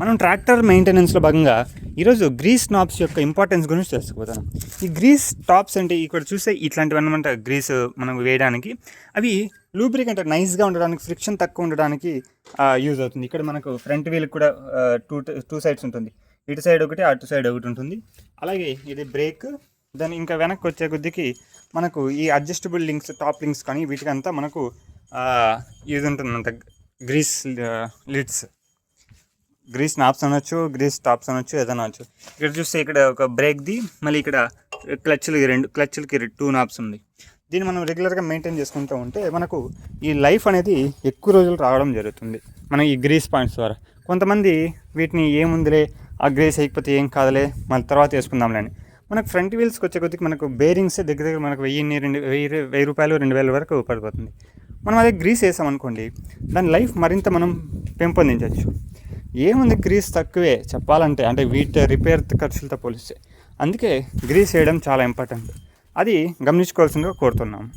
మనం ట్రాక్టర్ మెయింటెనెన్స్లో భాగంగా ఈరోజు గ్రీస్ నాబ్స్ యొక్క ఇంపార్టెన్స్ గురించి తెలుసుకుపోతాను. ఈ గ్రీస్ టాప్స్ అంటే ఇక్కడ చూస్తే ఇట్లాంటివి అనమాట గ్రీస్ మనం వేయడానికి. అవి లూబ్రిక్ అంటే నైస్గా ఉండడానికి ఫ్రిక్షన్ తక్కువ ఉండడానికి యూజ్ అవుతుంది. ఇక్కడ మనకు ఫ్రంట్ వీల్ కూడా టూ టూ సైడ్స్ ఉంటుంది. ఇటు సైడ్ ఒకటి అటు సైడ్ ఒకటి ఉంటుంది. అలాగే ఇది బ్రేక్ దాని ఇంకా వెనక్కి వచ్చే కొద్దికి మనకు ఈ అడ్జస్టబుల్ లింక్స్ టాప్ లింక్స్ కానీ వీటికంతా మనకు ఇది ఉంటుందంట గ్రీస్ లిడ్స్. గ్రీస్ నాప్స్ అనొచ్చు గ్రీస్ టాప్స్ అనొచ్చు ఏదైనా అనొచ్చు. ఇక్కడ చూస్తే ఇక్కడ ఒక బ్రేక్ది మళ్ళీ ఇక్కడ క్లచ్లకి రెండు క్లచ్లకి టూ నాప్స్ ఉంది. దీన్ని మనం రెగ్యులర్గా మెయింటైన్ చేసుకుంటూ ఉంటే మనకు ఈ లైఫ్ అనేది ఎక్కువ రోజులు రావడం జరుగుతుంది. మనం ఈ గ్రీస్ పాయింట్స్ ద్వారా. కొంతమంది వీటిని ఏముందిలే ఆ గ్రేస్ అయిపోతే ఏం కాదులే మళ్ళీ తర్వాత వేసుకుందాంలే అని మనకు ఫ్రంట్ వీల్స్కి వచ్చే కొద్దికి మనకు బేరింగ్స్ దగ్గర దగ్గర మనకు వెయ్యి రెండు వెయ్యి వెయ్యి రూపాయలు రెండు వేల వరకు పడిపోతుంది. మనం అదే గ్రీస్ వేసామనుకోండి దాని లైఫ్ మరింత మనం పెంపొందించవచ్చు. ఏముంది గ్రీస్ తక్కువే చెప్పాలంటే అంటే వీటి రిపేర్ ఖర్చులతో పోలిస్తే. అందుకే గ్రీస్ వేయడం చాలా ఇంపార్టెంట్. అది గమనించుకోవాల్సిందిగా కోరుతున్నాం